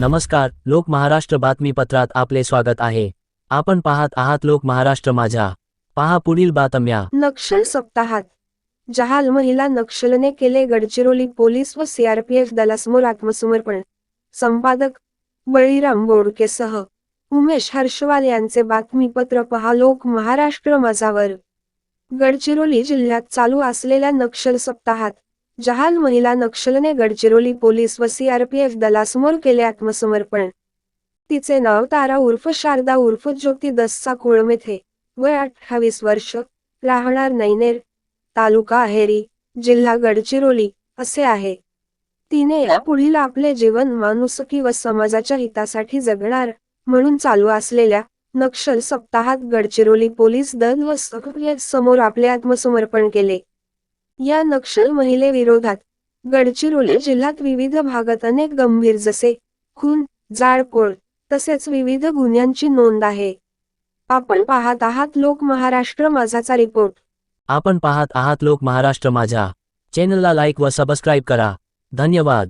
नमस्कार लोक महाराष्ट्र बातमीपत्रात आपले स्वागत आहे. आपण पाहत आहात लोक महाराष्ट्र माझ्या. पहा पुढील बातम्या. नक्षल सप्ताहात. जहाल महिला नक्षलने केले गडचिरोली पोलीस व सीआरपीएफ दलासमोर आत्मसमर्पण. संपादक बळीराम बोडकेसह. उमेश हर्षवाल यांचे बातमीपत्र पहा लोक महाराष्ट्र माझावर गडचिरोली जिल्ह्यात चालू असलेल्या नक्षल सप्ताहात. जहाल महिला नक्षलने गडचिरोली पोलीस व सीआरपीएफ दलासमोर केले आत्मसमर्पण. तिचे नाव तारा उर्फ शारदा उर्फ ज्योती दस्सा कुळमेथे. वय अठ्ठावीस वर्ष राहणार नैनेर तालुका अहेरी जिल्हा गडचिरोली असे आहे. तिने यापुढील आपले जीवन माणुसकी व समाजाच्या हितासाठी जगणार म्हणून चालू असलेल्या नक्षल सप्ताहात गडचिरोली पोलीस दल व समोर आपले आत्मसमर्पण केले. या नक्षल महिलेविरोधात गडचिरोली जिल्ह्यात विविध भागात अनेक गंभीर जसे खून जाळपोळ तसेच विविध गुन्ह्यांची नोंद आहे. आपण पाहत आहात लोक महाराष्ट्र माझाचा रिपोर्ट. आपण पाहत आहात लोक महाराष्ट्र माझ्या चॅनलला लाईक व सबस्क्राईब करा. धन्यवाद.